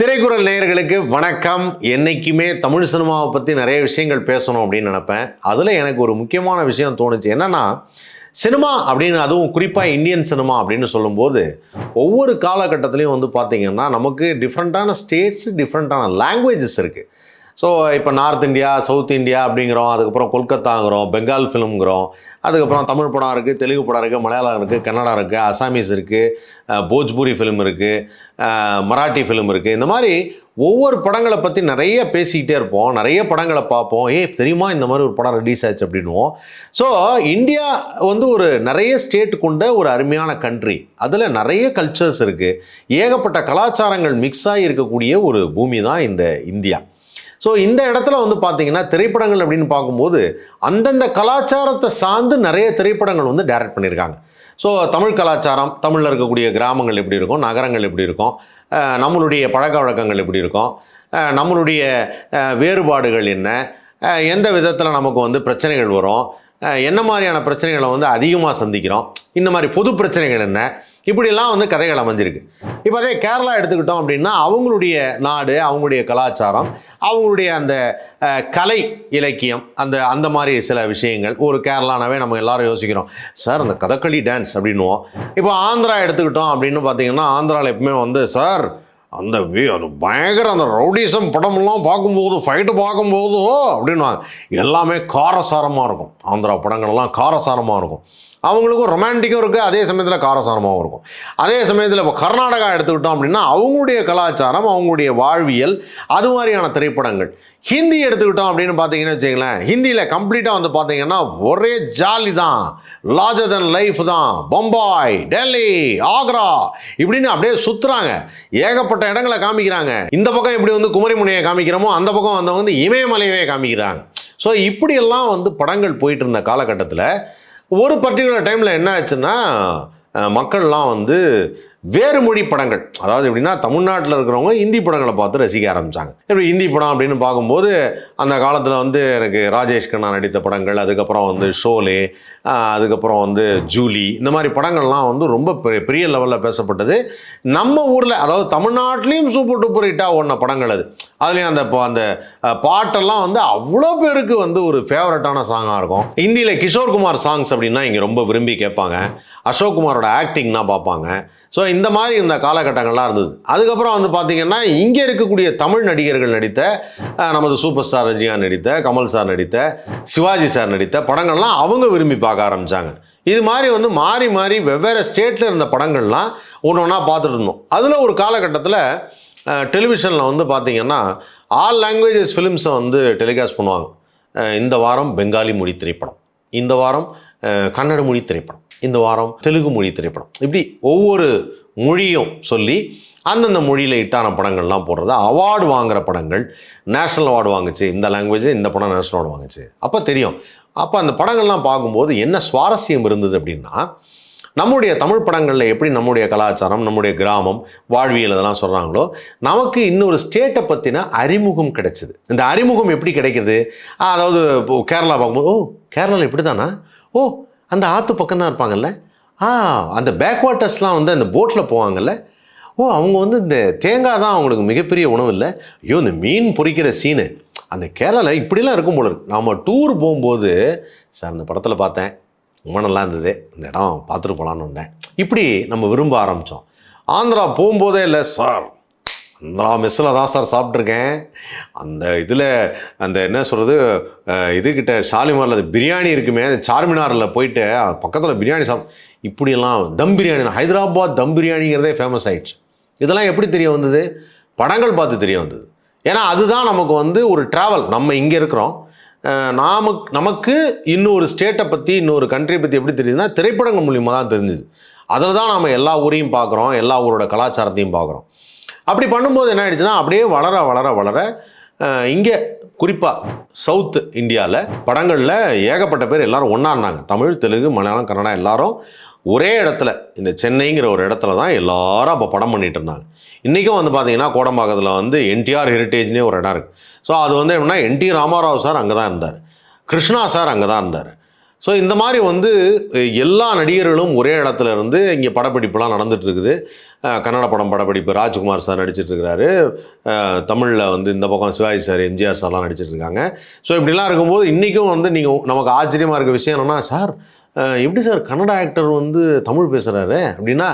திரைக்குறள் நேயர்களுக்கு வணக்கம். என்னைக்குமே தமிழ் சினிமாவை பற்றி நிறைய விஷயங்கள் பேசணும் அப்படின்னு நினப்பேன். அதில் எனக்கு ஒரு முக்கியமான விஷயம் தோணுச்சு. என்னென்னா சினிமா அப்படின்னு அதுவும் குறிப்பாக இந்தியன் சினிமா அப்படின்னு சொல்லும்போது ஒவ்வொரு காலகட்டத்திலையும் வந்து பார்த்திங்கன்னா நமக்கு டிஃப்ரெண்ட்டான ஸ்டேட்ஸ் டிஃப்ரெண்ட்டான லாங்குவேஜஸ் இருக்குது ஸோ இப்போ நார்த் இந்தியா சவுத் இந்தியா அப்படிங்கிறோம் அதுக்கப்புறம் கொல்கத்தாங்கிறோம் பெங்கால் ஃபிலிம்ங்கிறோம் அதுக்கப்புறம் தமிழ் படம் இருக்குது தெலுங்கு படம் இருக்குது மலையாளம் இருக்குது கன்னடா இருக்குது அசாமீஸ் இருக்குது போஜ்பூரி ஃபிலிம் இருக்குது மராட்டி ஃபிலிம் இருக்குது இந்த மாதிரி ஒவ்வொரு படங்களை பற்றி நிறைய பேசிக்கிட்டே இருப்போம் நிறைய படங்களை பார்ப்போம். ஏ தெரியுமா இந்த மாதிரி ஒரு படம் ரிலீஸ் ஆச்சு அப்படின்னுவோம். ஸோ இந்தியா வந்து ஒரு நிறைய ஸ்டேட் கொண்ட ஒரு அருமையான கண்ட்ரி அதில் நிறைய கல்ச்சர்ஸ் இருக்குது ஏகப்பட்ட கலாச்சாரங்கள் மிக்ஸ் ஆகி இருக்கக்கூடிய ஒரு பூமி தான் இந்த இந்தியா. ஸோ இந்த இடத்துல வந்து பார்த்தீங்கன்னா திரைப்படங்கள் அப்படின்னு பார்க்கும்போது அந்தந்த கலாச்சாரத்தை சார்ந்து நிறைய திரைப்படங்கள் வந்து டைரக்ட் பண்ணியிருக்காங்க. ஸோ தமிழ் கலாச்சாரம் தமிழில் இருக்கக்கூடிய கிராமங்கள் எப்படி இருக்கும் நகரங்கள் எப்படி இருக்கும் நம்மளுடைய பழக்க வழக்கங்கள் எப்படி இருக்கும் நம்மளுடைய வேறுபாடுகள் என்ன எந்த விதத்தில் நமக்கு வந்து பிரச்சனைகள் வரும் என்ன மாதிரியான பிரச்சனைகளை வந்து அதிகமாக சந்திக்கிறோம் இந்த மாதிரி பொது பிரச்சனைகள் என்ன இப்படிலாம் வந்து கதைகள் அமைஞ்சிருக்கு. இப்போ அதே கேரளா எடுத்துக்கிட்டோம் அப்படின்னா அவங்களுடைய நாடு அவங்களுடைய கலாச்சாரம் அவங்களுடைய அந்த கலை இலக்கியம் அந்த அந்த மாதிரி சில விஷயங்கள். ஒரு கேரளானாவே நம்ம எல்லாரும் யோசிக்கிறோம் சார் அந்த கதகளி டான்ஸ் அப்படின்னுவோம். இப்போ ஆந்திரா எடுத்துக்கிட்டோம் அப்படின்னு பார்த்தீங்கன்னா ஆந்திராவில் எப்பவுமே வந்து சார் அந்த அது பயங்கர அந்த ரவுடிசம் படமெல்லாம் பார்க்கும்போது ஃபைட்டு பார்க்கும்போது அப்படின்வாங்க எல்லாமே காரசாரமாக இருக்கும். ஆந்திரா படங்கள்லாம் காரசாரமாக இருக்கும். அவங்களுக்கும் ரொமான்டிக்கும் இருக்குது அதே சமயத்தில் காரசாரமாகவும் இருக்கும். அதே சமயத்தில் இப்போ கர்நாடகா எடுத்துக்கிட்டோம் அப்படின்னா அவங்களுடைய கலாச்சாரம் அவங்களுடைய வாழ்வியல் அது மாதிரியான திரைப்படங்கள். ஹிந்தி எடுத்துக்கிட்டோம் அப்படின்னு பார்த்தீங்கன்னு வச்சுங்களேன் ஹிந்தியில் கம்ப்ளீட்டாக வந்து பார்த்தீங்கன்னா ஒரே ஜாலி தான். லார்ஜர் தன் லைஃப் தான். பம்பாய் டெல்லி ஆக்ரா இப்படின்னு அப்படியே சுற்றுறாங்க ஏகப்பட்ட இடங்களை காமிக்கிறாங்க. இந்த பக்கம் இப்படி வந்து குமரிமுனையை காமிக்கிறோமோ அந்த பக்கம் வந்தவங்க வந்து இமயமலையவே காமிக்கிறாங்க. ஸோ இப்படியெல்லாம் வந்து படங்கள் போயிட்டு இருந்த காலகட்டத்தில் ஒரு பர்டிகுலர் டைமில் என்ன ஆச்சுன்னா மக்கள்லாம் வந்து வேறு மொழி படங்கள். அதாவது எப்படின்னா தமிழ்நாட்டில் இருக்கிறவங்க ஹிந்தி படங்களை பார்த்து ரசிக்க ஆரம்பித்தாங்க இப்படி ஹிந்தி படம் அப்படின்னு பார்க்கும்போது அந்த காலத்தில் வந்து எனக்கு ராஜேஷ் கண்ணா நடித்த படங்கள் அதுக்கப்புறம் வந்து ஷோலே அதுக்கப்புறம் வந்து ஜூலி இந்த மாதிரி படங்கள்லாம் வந்து ரொம்ப பெரிய பெரிய லெவலில் பேசப்பட்டது. நம்ம ஊரில் அதாவது தமிழ்நாட்டிலையும் சூப்பர் டூப்பர் ஹிட்டாக ஓடின படங்கள் அது. அதுலேயும் அந்த இப்போ அந்த பாட்டெல்லாம் வந்து அவ்வளோ பேருக்கு வந்து ஒரு ஃபேவரட்டான சாங்காக இருக்கும். ஹிந்தியில் கிஷோர் குமார் சாங்ஸ் அப்படின்னா இங்கே ரொம்ப விரும்பி கேட்பாங்க. அசோக் குமாரோட ஆக்டிங்னா பார்ப்பாங்க. ஸோ இந்த மாதிரி இந்த காலகட்டங்கள்லாம் இருந்தது. அதுக்கப்புறம் வந்து பார்த்திங்கன்னா இங்கே இருக்கக்கூடிய தமிழ் நடிகர்கள் நடித்த நமது சூப்பர் ஸ்டார் ரஜினிகாந்த் நடித்த கமல் சார் நடித்த சிவாஜி சார் நடித்த படங்கள்லாம் அவங்க விரும்பி பார்க்க ஆரம்பித்தாங்க இது மாதிரி வந்து மாறி மாறி வெவ்வேறு ஸ்டேட்டில் இருந்த படங்கள்லாம் ஒன்று ஒன்றா பார்த்துட்டு இருந்தோம். அதில் ஒரு காலகட்டத்தில் டெலிவிஷனில் வந்து பார்த்திங்கன்னா ஆல் லாங்குவேஜஸ் ஃபிலிம்ஸை வந்து டெலிகாஸ்ட் பண்ணுவாங்க. இந்த வாரம் பெங்காலி மொழி திரைப்படம். இந்த வாரம் கன்னட மொழி திரைப்படம். இந்த வாரம் தெலுங்கு மொழி திரைப்படம். இப்படி ஒவ்வொரு மொழியும் சொல்லி அந்தந்த மொழியில் இட்டான படங்கள்லாம் போடுறது அவார்டு வாங்குகிற படங்கள் நேஷ்னல் அவார்டு வாங்குச்சு. இந்த லாங்குவேஜ் இந்த படம் நேஷ்னல் அவார்டு வாங்குச்சு. அப்போ தெரியும். அப்போ அந்த படங்கள்லாம் பார்க்கும்போது என்ன சுவாரஸ்யம் இருந்தது அப்படின்னா நம்முடைய தமிழ் படங்களில் எப்படி நம்முடைய கலாச்சாரம் நம்முடைய கிராமம் வாழ்வியல் இதெல்லாம் சொல்கிறாங்களோ நமக்கு இன்னொரு ஸ்டேட்டை பற்றின அறிமுகம் கிடைச்சிது. இந்த அறிமுகம் எப்படி கிடைக்கிது? ஆ, அதாவது இப்போ கேரளா பார்க்கும்போது ஓ கேரளாவில் இப்படி தானா ஓ அந்த ஆற்று பக்கம் தான் இருப்பாங்கல்ல? ஆ அந்த பேக் வாட்டர்ஸ்லாம் வந்து அந்த போட்டில் போவாங்கல்ல? ஓ அவங்க வந்து இந்த தேங்காய் தான் அவங்களுக்கு மிகப்பெரிய உணவு இல்லை. ஐயோ இந்த மீன் பொறிக்கிற சீனு அந்த கேரளாவில் இப்படிலாம் இருக்கும் போல இருக்கு. நாம் டூர் போகும்போது சார் அந்த படத்தில் பார்த்தேன். ரொம்ப நல்லா இருந்தது. இந்த இடம் பார்த்துட்டு போகலான்னு வந்தேன். இப்படி நம்ம விரும்ப ஆரம்பித்தோம் ஆந்திரா போகும்போதே இல்லை சார். ஆந்திரா மெஸ்ஸில் தான் சார் சாப்பிட்ருக்கேன் அந்த இதில் அந்த என்ன சொல்கிறது இதுக்கிட்ட ஷாலிமாரில் அந்த பிரியாணி இருக்குமே அந்த சார்மினாரில் போயிட்டு பக்கத்தில் பிரியாணி சாப் இப்படியெல்லாம் தம் பிரியாணி ஹைதராபாத் தம் பிரியாணிங்கிறதே ஃபேமஸ் ஆயிடுச்சு. இதெல்லாம் எப்படி தெரிய வந்தது? படங்கள் பார்த்து தெரிய வந்தது. ஏன்னா அதுதான் நமக்கு வந்து ஒரு ட்ராவல் நம்ம இங்கே இருக்கிறோம். நாமக்கு நமக்கு இன்னொரு ஸ்டேட்டை பற்றி இன்னொரு கண்ட்ரியை பற்றி எப்படி தெரியுதுன்னா திரைப்படங்கள் மூலியமாக தான் தெரிஞ்சுது. அதில் தான் நாம் எல்லா ஊரையும் பார்க்குறோம் எல்லா ஊரோட கலாச்சாரத்தையும் பார்க்குறோம். அப்படி பண்ணும்போது என்ன ஆயிடுச்சுன்னா அப்படியே வளர வளர வளர இங்கே குறிப்பாக சவுத் இந்தியாவில் படங்களில் ஏகப்பட்ட பேர் எல்லாரும் ஒன்றா இருந்தாங்க. தமிழ் தெலுங்கு மலையாளம் கன்னடா எல்லாரும் ஒரே இடத்துல இந்த சென்னைங்கிற ஒரு இடத்துல தான் எல்லாரும் அப்போ படம் பண்ணிட்டு இருந்தாங்க. இன்றைக்கும் வந்து பார்த்தீங்கன்னா கோடம்பாக்கத்தில் வந்து என்டிஆர் ஹெரிட்டேஜ்னே ஒரு இடம் இருக்குது ஸோ அது வந்து எப்படின்னா என்டி ராமாராவ் சார் அங்கே தான் இருந்தார். கிருஷ்ணா சார் அங்கே தான் இருந்தார். ஸோ இந்த மாதிரி வந்து எல்லா நடிகர்களும் ஒரே இடத்துல இருந்து இங்கே படப்பிடிப்புலாம் நடந்துட்டு இருக்குது கன்னட படம் படப்பிடிப்பு ராஜ்குமார் சார் நடிச்சிட்டு இருக்கிறாரு தமிழில் வந்து இந்த பக்கம் சிவாஜி சார் எம்ஜிஆர் சார்லாம் நடிச்சிட்டு இருக்காங்க ஸோ இப்படிலாம் இருக்கும்போது இன்றைக்கும் வந்து நீங்கள் நமக்கு ஆச்சரியமாக இருக்க விஷயம் என்னென்னா சார் எப்படி சார் கன்னட ஆக்டர் வந்து தமிழ் பேசுகிறாரு அப்படின்னா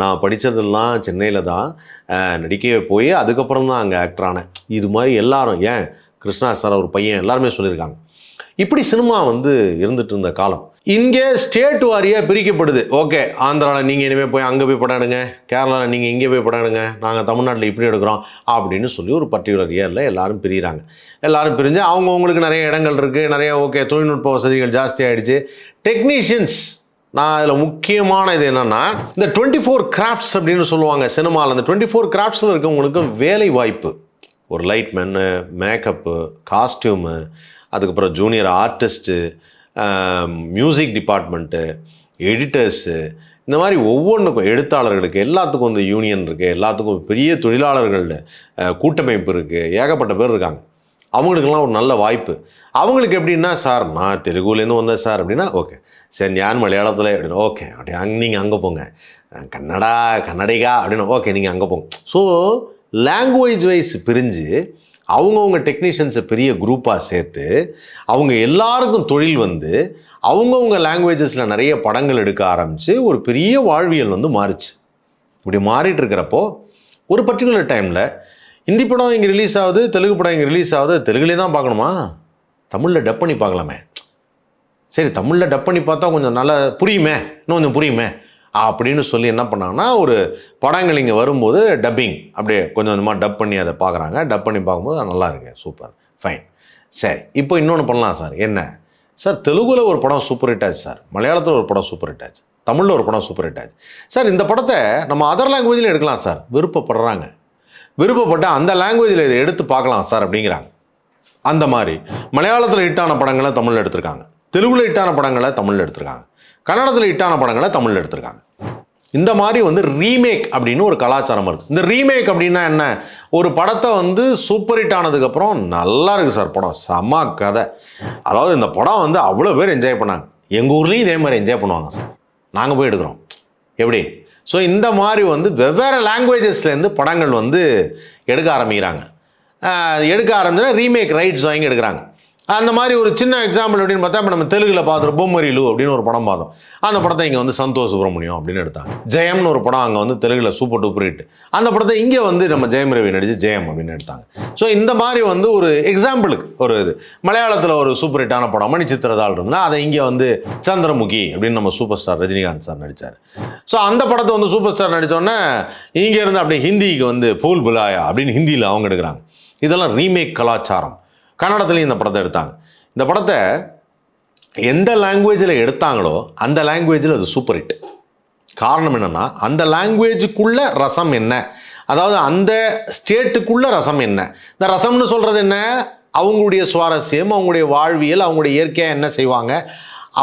நான் படித்ததெல்லாம் சென்னையில் தான். நடிக்க நடிக்கவே போய் அதுக்கப்புறம் தான் அங்கே ஆக்டர் ஆனேன். இது மாதிரி எல்லாரும் ஏன் கிருஷ்ணா சார் ஒரு பையன் எல்லாருமே சொல்லியிருக்காங்க. இப்படி சினிமா வந்து இருந்துட்டு இருந்த காலம். இங்கே ஸ்டேட் வாரியாக பிரிக்கப்படுது. ஓகே ஆந்திராவில் நீங்கள் இனிமேல் போய் அங்கே போய் படம் எடுங்க கேரளாவில் நீங்கள் இங்கே போய் படம் எடுங்க நாங்கள் தமிழ்நாட்டில் இப்படி எடுக்கிறோம் அப்படின்னு சொல்லி ஒரு பர்டிகுலர் இயரில் எல்லாரும் பிரிகிறாங்க எல்லாரும் பிரிஞ்சு அவங்கவுங்களுக்கு நிறைய இடங்கள் இருக்குது நிறைய ஓகே தொழில்நுட்ப வசதிகள் ஜாஸ்தி ஆகிடுச்சு டெக்னீஷியன்ஸ் நான் அதில் முக்கியமான இது என்னென்னா இந்த டுவெண்ட்டி ஃபோர் கிராஃப்ட்ஸ் அப்படின்னு சொல்லுவாங்க சினிமாவில் அந்த டுவெண்ட்டி ஃபோர் கிராஃப்ட்ஸில் இருக்கவங்களுக்கு வேலை வாய்ப்பு. ஒரு லைட்மேனு மேக்கப்பு காஸ்டியூமு அதுக்கப்புறம் junior artist music department editors இந்த மாதிரி ஒவ்வொன்றுக்கும் எழுத்தாளர்களுக்கு எல்லாத்துக்கும் இந்த யூனியன் இருக்குது எல்லாத்துக்கும் பெரிய தொழிலாளர்கள் கூட்டமைப்பு இருக்குது ஏகப்பட்ட பேர் இருக்காங்க. அவங்களுக்கெல்லாம் ஒரு நல்ல வாய்ப்பு. அவங்களுக்கு எப்படின்னா சார் நான் தெலுங்குலேருந்து வந்தேன் சார். அப்படின்னா ஓகே. சரி ஞான் மலையாளத்தில் அப்படின்னு ஓகே. அப்படி அங்கே நீங்கள் அங்கே போங்க. கன்னடா கன்னடிகா அப்படின்னு ஓகே நீங்கள் அங்கே போங்க. ஸோ லாங்குவேஜ் வைஸ் பிரிஞ்சு அவங்கவுங்க டெக்னீஷியன்ஸை பெரிய குரூப்பாக சேர்த்து அவங்க எல்லாருக்கும் தொழில் வந்து அவங்கவுங்க லாங்குவேஜஸில் நிறைய படங்கள் எடுக்க ஆரம்பித்து ஒரு பெரிய வாழ்வியல் வந்து மாறுச்சு. இப்படி மாறிட்டு இருக்கிறப்போ ஒரு பர்டிகுலர் டைமில் ஹிந்தி படம் இங்கே ரிலீஸ் ஆகுது தெலுங்கு படம் இங்கே ரிலீஸ் ஆகுது தெலுங்குலேயே தான் பார்க்கணுமா? தமிழில் டப் பண்ணி பார்க்கலாமே. சரி தமிழில் டப் பண்ணி பார்த்தா கொஞ்சம் நல்லா புரியுமே இன்னும் கொஞ்சம் புரியுமே. அப்படின்னு சொல்லி என்ன பண்ணாங்கன்னா ஒரு படங்கள் இங்கே வரும்போது டப்பிங் அப்படியே கொஞ்சம் கொஞ்சமாக டப் பண்ணி அதை பார்க்குறாங்க. டப் பண்ணி பார்க்கும்போது நல்லா இருக்கு. சூப்பர் ஃபைன் சரி. இப்போ இன்னொன்று பண்ணலாம் சார். என்ன? சார் தெலுங்கில் ஒரு படம் சூப்பர் ஹிட் ஆச்சு சார். மலையாளத்தில் ஒரு படம் சூப்பர் ஹிட் ஆச்சு. தமிழில் ஒரு படம் சூப்பர் ஹிட் ஆச்சு. சார் இந்த படத்தை நம்ம அதர் லாங்குவேஜில் எடுக்கலாம் சார். விருப்பப்படுறாங்க. விருப்பப்பட்டு அந்த லாங்குவேஜில் இதை எடுத்து பார்க்கலாம் சார் அப்படிங்கிறாங்க. அந்த மாதிரி. மலையாளத்தில் ஹிட்டான படங்களை தமிழில் எடுத்திருக்காங்க. தெலுங்கில் ஹிட்டான படங்களை தமிழில் எடுத்திருக்காங்க. கன்னடத்தில் ஹிட்டான படங்களை தமிழில் எடுத்திருக்காங்க. இந்த மாதிரி வந்து ரீமேக் அப்படின்னு ஒரு கலாச்சாரம் இருக்குது இந்த ரீமேக் அப்படின்னா என்ன? ஒரு படத்தை வந்து சூப்பர் ஹிட் ஆனதுக்கப்புறம் நல்லா இருக்குது சார் படம். செம கதை. அதாவது இந்த படம் வந்து அவ்வளோ பேர் என்ஜாய் பண்ணாங்க. எங்கள் ஊர்லேயும் இதே மாதிரி என்ஜாய் பண்ணுவாங்க சார். நாங்கள் போய் எடுக்கிறோம். எப்படி? ஸோ இந்த மாதிரி வந்து வெவ்வேறு லாங்குவேஜஸ்லேருந்து படங்கள் வந்து எடுக்க ஆரம்பிக்கிறாங்க. எடுக்க ஆரம்பிச்சுன்னா ரீமேக் ரைட்ஸ் வாங்கி எடுக்கிறாங்க. அந்த மாதிரி ஒரு சின்ன எக்ஸாம்பிள் அப்படின்னு பார்த்தா இப்போ நம்ம தெலுங்கில் பார்த்துரு பொம்மரிலு அப்படின்னு ஒரு படம் பார்த்தோம். அந்த படத்தை இங்கே வந்து சந்தோஷ் சுப்ரமணியம் அப்படின்னு எடுத்தாங்க. ஜெயம்னு ஒரு படம் அங்கே வந்து தெலுங்கில் சூப்பர் டூப்பர் ஹிட். அந்த படத்தை இங்கே வந்து நம்ம ஜெயம் ரவி நடிச்சு ஜெயம் அப்படின்னு எடுத்தாங்க. ஸோ இந்த மாதிரி வந்து ஒரு எக்ஸாம்பிளுக்கு ஒரு இது. மலையாளத்தில் ஒரு சூப்பர் ஹிட்டான படம் மணி சித்திரதாள் இருந்தால் அதை இங்கே வந்து சந்திரமுகி அப்படின்னு நம்ம சூப்பர் ஸ்டார் ரஜினிகாந்த் சார் நடித்தார் ஸோ அந்த படத்தை வந்து சூப்பர் ஸ்டார் நடித்தோடனே இங்கே இருந்து அப்படியே ஹிந்திக்கு வந்து பூல் புலாயா அப்படின்னு ஹிந்தியில் அவங்க எடுக்கிறாங்க. இதெல்லாம் ரீமேக் கலாச்சாரம். கன்னடத்துலேயும் இந்த படத்தை எடுத்தாங்க. இந்த படத்தை எந்த லாங்குவேஜில் எடுத்தாங்களோ அந்த லாங்குவேஜில் அது சூப்பர் ஹிட் காரணம் என்னென்னா அந்த லாங்குவேஜுக்குள்ள ரசம் என்ன? அதாவது அந்த ஸ்டேட்டுக்குள்ள ரசம் என்ன? இந்த ரசம்னு சொல்கிறது என்ன? அவங்களுடைய சுவாரஸ்யம் அவங்களுடைய வாழ்வியல் அவங்களுடைய இயற்கையாக என்ன செய்வாங்க?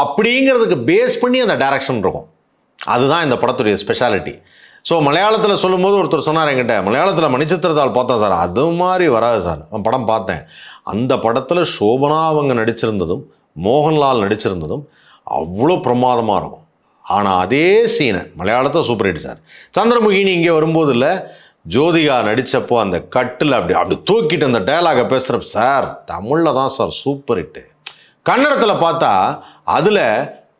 அப்படிங்கிறதுக்கு பேஸ் பண்ணி அந்த டைரக்ஷன் இருக்கும். அதுதான் இந்த படத்துடைய ஸ்பெஷாலிட்டி ஸோ மலையாளத்தில் சொல்லும்போது ஒருத்தர் சொன்னார் என்கிட்ட மலையாளத்தில் மணிச்சித்திரத்தால் பார்த்தேன் சார் அது மாதிரி வராது சார். நான் படம் பார்த்தேன். அந்த படத்தில் சோபனா அவங்க நடிச்சிருந்ததும் மோகன்லால் நடிச்சிருந்ததும் அவ்வளோ பிரமாதமாக இருக்கும். ஆனால் அதே சீனை மலையாளத்தில் சூப்பர் ஹிட் சார். சந்திரமுகினி இங்கே வரும்போது இல்லை ஜோதிகா நடித்தப்போ அந்த கட்டில் அப்படி அப்படி தூக்கிட்டு அந்த டயலாகை பேசுகிறப்ப சார் தமிழில் தான் சார் சூப்பர் ஹிட்டு. கன்னடத்தில் பார்த்தா அதில்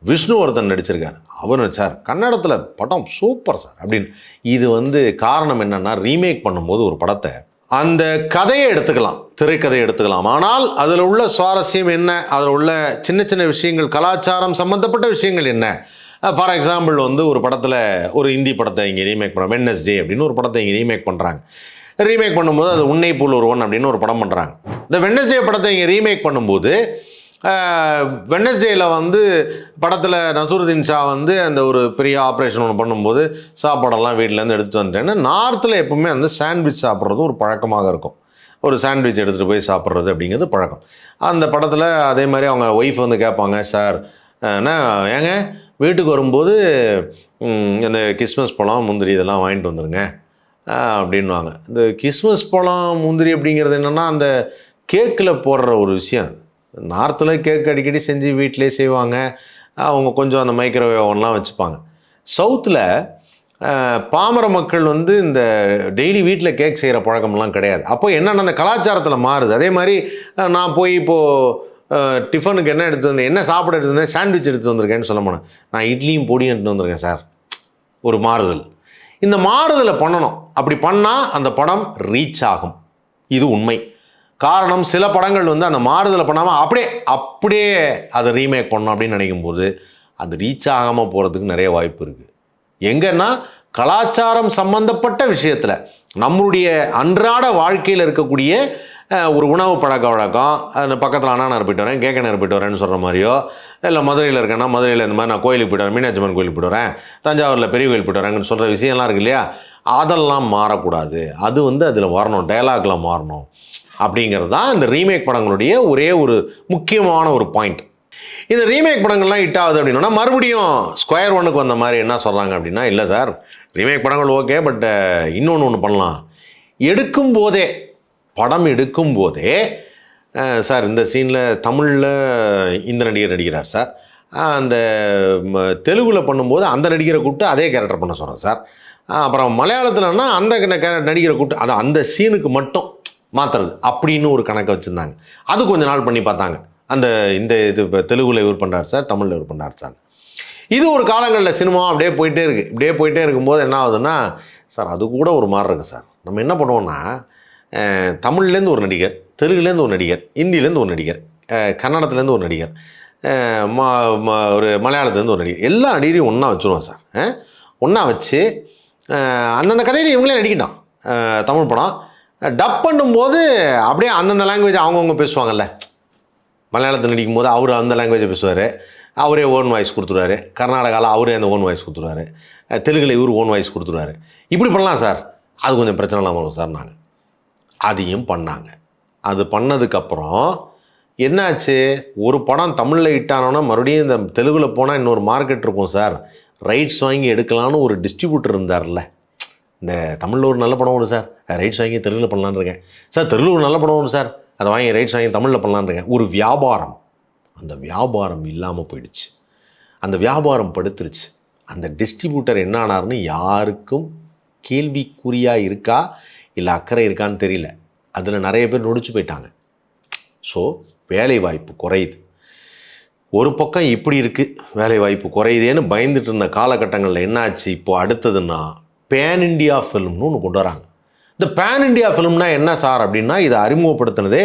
விஷ்ணுவர்தன் நடிச்சிருக்காரு. அவர் சார் கன்னடத்தில் படம் சூப்பர் சார். அப்படின்னு. இது வந்து காரணம் என்னென்னா ரீமேக் பண்ணும்போது ஒரு படத்தை அந்த கதையை எடுத்துக்கலாம். திரைக்கதை எடுத்துக்கலாம். ஆனால் அதில் உள்ள சுவாரஸ்யம் என்ன? அதில் உள்ள சின்ன சின்ன விஷயங்கள் கலாச்சாரம் சம்மந்தப்பட்ட விஷயங்கள் என்ன? ஃபார் எக்ஸாம்பிள் வந்து ஒரு படத்தில் ஒரு இந்தி படத்தை இங்கே ரீமேக் பண்ணுறோம் வெட்னஸ்டே அப்படின்னு ஒரு படத்தை இங்கே ரீமேக் பண்ணுறாங்க ரீமேக் பண்ணும்போது அது உன்னை போல் ஒருவன் அப்படின்னு ஒரு படம் பண்ணுறாங்க இந்த வெட்னஸ்டே படத்தை இங்கே ரீமேக் பண்ணும்போது வெட்னஸ்டேயில் வந்து படத்தில் நசருதீன் ஷா வந்து அந்த ஒரு பெரிய ஆப்ரேஷன் ஒன்று பண்ணும்போது சாப்பாடெல்லாம் வீட்டிலேருந்து எடுத்து வந்துட்டேன்னா நார்த்தில் எப்பவுமே வந்து சாண்ட்விச் சாப்பிட்றது ஒரு பழக்கமாக இருக்கும். ஒரு சாண்ட்விச் எடுத்துகிட்டு போய் சாப்பிட்றது அப்படிங்கிறது பழக்கம். அந்த படத்தில் அதே மாதிரி அவங்க ஒய்ஃப் வந்து கேட்பாங்க சார் நான் ஏங்க வீட்டுக்கு வரும்போது இந்த கிறிஸ்மஸ் பழம் முந்திரி இதெல்லாம் வாங்கிட்டு வந்துடுங்க அப்படின்வாங்க இந்த கிறிஸ்மஸ் பழம் முந்திரி அப்படிங்கிறது என்னென்னா அந்த கேக்கில் போடுற ஒரு விஷயம் நார்த்தில் கேக் அடிக்கடி செஞ்சு வீட்டிலே செய்வாங்க. அவங்க கொஞ்சம் அந்த மைக்ரோவேவ் ஓவன்லாம் வச்சுப்பாங்க. சவுத்தில் பாமர மக்கள் வந்து இந்த டெய்லி வீட்டில் கேக் செய்கிற பழக்கம்லாம் கிடையாது. அப்போ என்னென்ன அந்த கலாச்சாரத்தில் மாறுது. அதே மாதிரி நான் போய் இப்போது டிஃபனுக்கு என்ன எடுத்து வந்தேன் என்ன சாப்பிட எடுத்து வந்தேன் சாண்ட்விச் எடுத்து வந்திருக்கேன்னு சொல்ல போனேன் நான் இட்லியும் பொடியும் எடுத்து வந்திருக்கேன் சார். ஒரு மாறுதல். இந்த மாறுதலை பண்ணணும். அப்படி பண்ணால் அந்த படம் ரீச் ஆகும். இது உண்மை. காரணம் சில படங்கள் வந்து அந்த மாறுதலை பண்ணாமல் அப்படியே அப்படியே அதை ரீமேக் பண்ணோம் அப்படின்னு நினைக்கும் போது அது ரீச் ஆகாமல் போகிறதுக்கு நிறைய வாய்ப்பு இருக்குது எங்கன்னா கலாச்சாரம் சம்பந்தப்பட்ட விஷயத்தில் நம்மளுடைய அன்றாட வாழ்க்கையில் இருக்கக்கூடிய ஒரு உணவு பழக்க வழக்கம் அந்த பக்கத்தில் அண்ணா போயிட்டு வரேன் கேக்கனர் போயிட்டு வரேன்னு சொல்கிற மாதிரியோ இல்லை மதுரையில் இருக்கேன்னா மதுரையில் இந்த மாதிரி நான் கோயிலுக்கு போயிட்டு வரேன் மீனாட்சி அம்மன் கோயிலுக்கு போயிட்டு வரேன் தஞ்சாவூரில் பெரிய கோயில் போயிட்டு வரேங்கன்னு சொல்கிற விஷயம்லாம் இருக்கு இல்லையா? அதெல்லாம் மாறக்கூடாது. அது வந்து அதில் வரணும் டயலாக்ல மாறணும். அப்படிங்கிறது தான் இந்த ரீமேக் படங்களுடைய ஒரே ஒரு முக்கியமான ஒரு பாயிண்ட் இந்த ரீமேக் படங்கள்லாம் ஹிட் ஆகுது அப்படின்னா மறுபடியும் ஸ்கொயர் ஒன்னுக்கு வந்த மாதிரி என்ன சொல்கிறாங்க அப்படின்னா இல்லை சார் ரீமேக் படங்கள் ஓகே பட் இன்னொன்று ஒன்று பண்ணலாம். எடுக்கும் போதே படம் எடுக்கும் போதே சார் இந்த சீனில் தமிழில் இந்த நடிகர் நடிக்கிறார் சார். அந்த தெலுங்கில் பண்ணும்போது அந்த நடிகரை கூப்பிட்டு அதே கேரக்டர் பண்ண சொல்கிறேன் சார். அப்புறம் மலையாளத்துலன்னா அந்த நடிகரை கூப்பிட்டு அது அந்த சீனுக்கு மட்டும் மாற்றுறது அப்படின்னு ஒரு கணக்கை வச்சுருந்தாங்க. அது கொஞ்ச நாள் பண்ணி பார்த்தாங்க. அந்த இந்த இது இப்போ தெலுங்குல இவர் பண்ணார் சார் தமிழில் இவர் பண்ணுறார் சார். இது ஒரு காலங்களில் சினிமா அப்படியே போயிட்டே இருக்குது இப்படியே போயிட்டே இருக்கும்போது என்ன ஆகுதுன்னா சார் அது கூட ஒரு மாதிரி இருக்குது சார். நம்ம என்ன பண்ணுவோன்னா தமிழ்லேருந்து ஒரு நடிகர் தெலுங்குலேருந்து ஒரு நடிகர் ஹிந்திலேருந்து ஒரு நடிகர் கன்னடத்துலேருந்து ஒரு நடிகர் ம ஒரு மலையாளத்துலேருந்து ஒரு நடிகர் எல்லா நடிகரையும் ஒன்றா வச்சுருவோம் சார். ஒன்றா வச்சு அந்தந்த கதையில் இவங்களே நடிக்கணும் தமிழ் படம். டப் பண்ணும்போது அப்படியே அந்தந்த லாங்குவேஜ் அவங்கவுங்க பேசுவாங்கல்ல. மலையாளத்தில் நடிக்கும் போது அவர் அந்த லாங்குவேஜை பேசுவார். அவரே ஓன் வாய்ஸ் கொடுத்துருவாரு. கர்நாடகாவில் அவரே அந்த ஓன் வாய்ஸ் கொடுத்துருவாரு. தெலுங்கில் இவர் ஓன் வாய்ஸ் கொடுத்துருவாரு. இப்படி பண்ணலாம் சார். அது கொஞ்சம் பிரச்சனை இல்லாமல் வரும் சார் நாங்கள் அதையும் பண்ணாங்க. அது பண்ணதுக்கப்புறம் என்னாச்சு? ஒரு படம் தமிழில் ஹிட் மறுபடியும் இந்த தெலுங்கில் போனால் இன்னொரு மார்க்கெட் இருக்கும் சார். ரைட்ஸ் வாங்கி எடுக்கலான்னு ஒரு டிஸ்ட்ரிபியூட்டர் இருந்தார்ல. இந்த தமிழில் ஒரு நல்ல படம் ஒன்று சார். ரைட்ஸ் வாங்கி தெருவில் பண்ணலான்னு இருக்கேன். சார் தெருவில் ஒரு நல்ல படம் ஒன்று சார். அதை வாங்கி ரைட்ஸ் வாங்கி தமிழில் பண்ணலான்னு ஒரு வியாபாரம். அந்த வியாபாரம் இல்லாமல் போயிடுச்சு. அந்த வியாபாரம் படுத்துருச்சு. அந்த டிஸ்ட்ரிபியூட்டர் என்ன ஆனார்னு யாருக்கும் கேள்விக்குறியாக இருக்கா? இல்லை அக்கறை இருக்கான்னு தெரியல. அதில் நிறைய பேர் நொடிச்சு போயிட்டாங்க. ஸோ வேலை வாய்ப்பு குறையுது. ஒரு பக்கம் இப்படி இருக்குது வேலை வாய்ப்பு குறையுதேன்னு பயந்துட்டு இருந்த காலகட்டங்களில் என்னாச்சு? இப்போது அடுத்ததுன்னா பேன் இண்டியா ஃபிலிம்னு ஒன்று கொண்டு வராங்க. இந்த பேன் இண்டியா ஃபிலிம்னா என்ன சார் அப்படின்னா இதை அறிமுகப்படுத்தினதே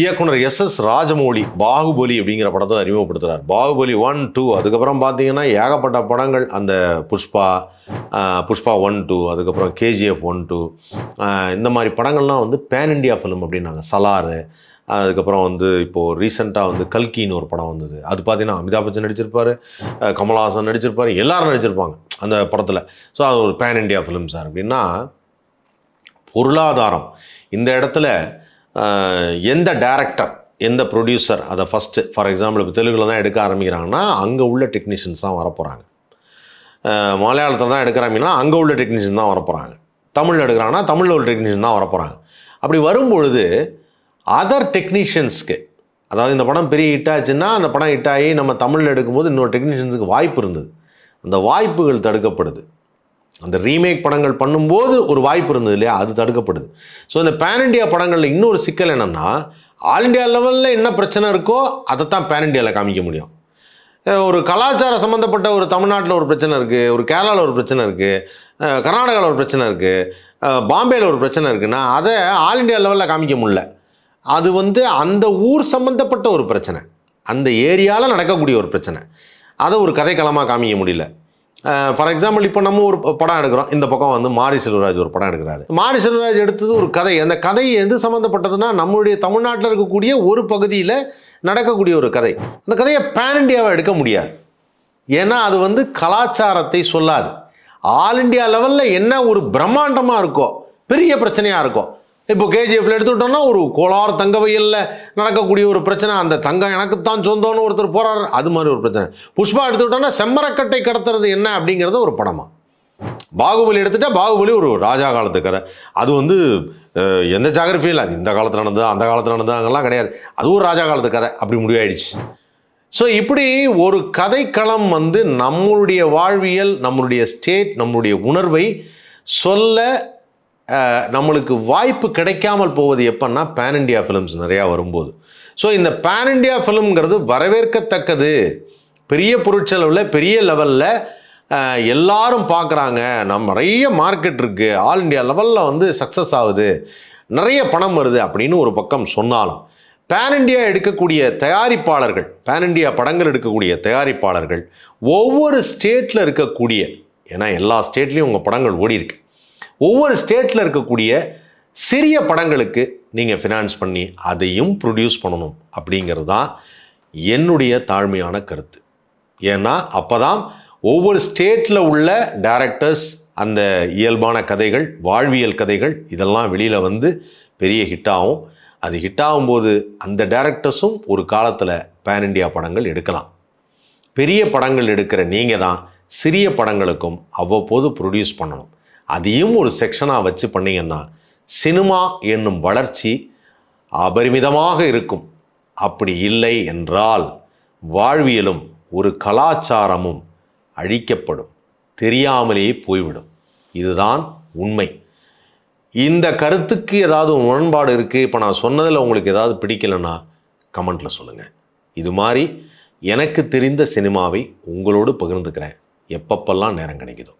இயக்குனர் எஸ் எஸ் ராஜமௌழி பாகுபலி அப்படிங்கிற படத்தை அறிமுகப்படுத்துகிறார் பாகுபலி ஒன் டூ அதுக்கப்புறம் பார்த்தீங்கன்னா ஏகப்பட்ட படங்கள் அந்த புஷ்பா புஷ்பா ஒன் டூ அதுக்கப்புறம் கேஜிஎஃப் ஒன் டூ இந்த மாதிரி படங்கள்லாம் வந்து பேன் இண்டியா ஃபிலிம் அப்படின்னாங்க. சலாரு அதுக்கப்புறம் வந்து இப்போது ரீசெண்டாக வந்து கல்கின்னு ஒரு படம் வந்தது. அது பார்த்தீங்கன்னா அமிதாப் பச்சன் நடிச்சிருப்பார் கமல்ஹாசன் நடிச்சிருப்பார் எல்லாரும் நடிச்சிருப்பாங்க அந்த படத்தில். ஸோ அது ஒரு பேன் இண்டியா ஃபிலிம் சார். அப்படின்னா பொருளாதாரம். இந்த இடத்துல எந்த டேரக்டர் எந்த ப்ரொடியூசர் அதை ஃபஸ்ட்டு ஃபார் எக்ஸாம்பிள் இப்போ தெலுங்கில் தான் எடுக்க ஆரம்பிக்கிறாங்கன்னா அங்கே உள்ள டெக்னீஷியன்ஸ் தான் வரப்போகிறாங்க மலையாளத்தில் தான் எடுக்கிறாங்கன்னா அங்கே உள்ள டெக்னீஷியன் தான் வரப்போகிறாங்க தமிழில் எடுக்கிறாங்கன்னா தமிழில் உள்ள டெக்னீஷியன் தான் வரப்போகிறாங்க அப்படி வரும்பொழுது அதர் டெக்னீஷியன்ஸ்க்கு அதாவது இந்த படம் பெரிய ஹிட் ஆச்சுன்னா அந்த படம் ஹிட் ஆகி நம்ம தமிழில் எடுக்கும்போது இன்னொரு டெக்னீஷியன்ஸுக்கு வாய்ப்பு இருந்தது. அந்த வாய்ப்புகள் தடுக்கப்படுது. அந்த ரீமேக் படங்கள் பண்ணும்போது ஒரு வாய்ப்பு இருந்தது இல்லையா? அது தடுக்கப்படுது. ஸோ இந்த பேன் இண்டியா படங்களில் இன்னொரு சிக்கல் என்னென்னா ஆல் இண்டியா லெவலில் என்ன பிரச்சனை இருக்கோ அதை தான் பேன் இண்டியாவில் காமிக்க முடியும். ஒரு கலாச்சாரம் சம்மந்தப்பட்ட ஒரு தமிழ்நாட்டில் ஒரு பிரச்சனை இருக்குது ஒரு கேரளாவில் ஒரு பிரச்சனை இருக்குது கர்நாடகாவில் ஒரு பிரச்சனை இருக்குது பாம்பேயில் ஒரு பிரச்சனை இருக்குன்னா அதை ஆல் இண்டியா லெவலில் காமிக்க முடியல. அது வந்து அந்த ஊர் சம்மந்தப்பட்ட ஒரு பிரச்சனை. அந்த ஏரியாவில் நடக்கக்கூடிய ஒரு பிரச்சனை. அதை ஒரு கதைக்களமாக காமிக்க முடியல. ஃபார் எக்ஸாம்பிள் இப்போ நம்ம ஒரு படம் எடுக்கிறோம். இந்த பக்கம் வந்து மாரி செல்வராஜ் ஒரு படம் எடுக்கிறாரு. மாரி செல்வராஜ் எடுத்தது ஒரு கதை. அந்த கதை எது சம்மந்தப்பட்டதுன்னா நம்மளுடைய தமிழ்நாட்டில் இருக்கக்கூடிய ஒரு பகுதியில் நடக்கக்கூடிய ஒரு கதை. அந்த கதையை பேன் இண்டியாவை எடுக்க முடியாது. ஏன்னா அது வந்து கலாச்சாரத்தை சொல்லாது. ஆல் இண்டியா லெவலில் என்ன ஒரு பிரம்மாண்டமாக இருக்கோ பெரிய பிரச்சனையாக இருக்கும் இப்போ கேஜிஎஃப்ல எடுத்துக்கிட்டோம்னா ஒரு கோளாறு தங்க வயலில் நடக்கக்கூடிய ஒரு பிரச்சனை. அந்த தங்கம் எனக்குத்தான் சொந்தம்னு ஒருத்தர் போறாரு. அது மாதிரி ஒரு பிரச்சனை. புஷ்பா எடுத்துக்கிட்டோம்னா செம்மரக்கட்டை கடத்துறது என்ன அப்படிங்கிறது ஒரு படமா. பாகுபலி எடுத்துட்டா பாகுபலி ஒரு ராஜா காலத்து கதை அது வந்து எந்த ஜாகிரபியும் இல்லை. அது இந்த காலத்தில் நடந்தது அந்த காலத்தில் நடந்தது அங்கெல்லாம் கிடையாது. அது ஒரு ராஜா காலத்து கதை அப்படி முடிவாயிடுச்சு. ஸோ இப்படி ஒரு கதைக்களம் வந்து நம்மளுடைய வாழ்வியல் நம்மளுடைய ஸ்டேட் நம்மளுடைய உணர்வை சொல்ல நம்மளுக்கு வாய்ப்பு கிடைக்காமல் போவது எப்பன்னா பேன் இண்டியா ஃபிலிம்ஸ் நிறையா வரும்போது. ஸோ இந்த பேன் இண்டியா ஃபிலிம்ங்கிறது வரவேற்கத்தக்கது. பெரிய பொருட்செலவில் பெரிய லெவலில் எல்லாரும் பார்க்குறாங்க நம்ம நிறைய மார்க்கெட் இருக்குது ஆல் இண்டியா லெவலில் வந்து சக்ஸஸ் ஆகுது. நிறைய பணம் வருது அப்படின்னு ஒரு பக்கம் சொன்னாலும் பேன் இண்டியா எடுக்கக்கூடிய தயாரிப்பாளர்கள் பேன் இண்டியா படங்கள் எடுக்கக்கூடிய தயாரிப்பாளர்கள் ஒவ்வொரு ஸ்டேட்டில் இருக்கக்கூடிய ஏன்னா எல்லா ஸ்டேட்லேயும் உங்கள் படங்கள் ஓடி இருக்கு ஒவ்வொரு ஸ்டேட்டில் இருக்கக்கூடிய சிறிய படங்களுக்கு நீங்கள் ஃபினான்ஸ் பண்ணி அதையும் ப்ரொடியூஸ் பண்ணணும் அப்படிங்கிறது தான் என்னுடைய தாழ்மையான கருத்து. ஏன்னா அப்போ தான் ஒவ்வொரு ஸ்டேட்டில் உள்ள டேரக்டர்ஸ் அந்த இயல்பான கதைகள் வாழ்வியல் கதைகள் இதெல்லாம் வெளியில் வந்து பெரிய ஹிட் ஆகும். அது ஹிட் ஆகும்போது அந்த டேரக்டர்ஸும் ஒரு காலத்தில் பேன் இண்டியா படங்கள் எடுக்கலாம். பெரிய படங்கள் எடுக்கிற நீங்கள் தான் சிறிய படங்களுக்கும் அவ்வப்போது ப்ரொடியூஸ் பண்ணணும். அதையும் ஒரு செக்ஷனாக வச்சு பண்ணீங்கன்னா சினிமா என்னும் வளர்ச்சி அபரிமிதமாக இருக்கும். அப்படி இல்லை என்றால் வாழ்வியலும் ஒரு கலாச்சாரமும் அழிக்கப்படும். தெரியாமலேயே போய்விடும். இதுதான் உண்மை. இந்த கருத்துக்கு ஏதாவது முரண்பாடு இருக்குது இப்போ நான் சொன்னதில் உங்களுக்கு ஏதாவது பிடிக்கலைன்னா கமெண்ட்டில் சொல்லுங்கள் இது மாதிரி எனக்கு தெரிந்த சினிமாவை உங்களோடு பகிர்ந்துக்கிறேன். எப்பப்பெல்லாம் நேரம் கிடைக்குதோ.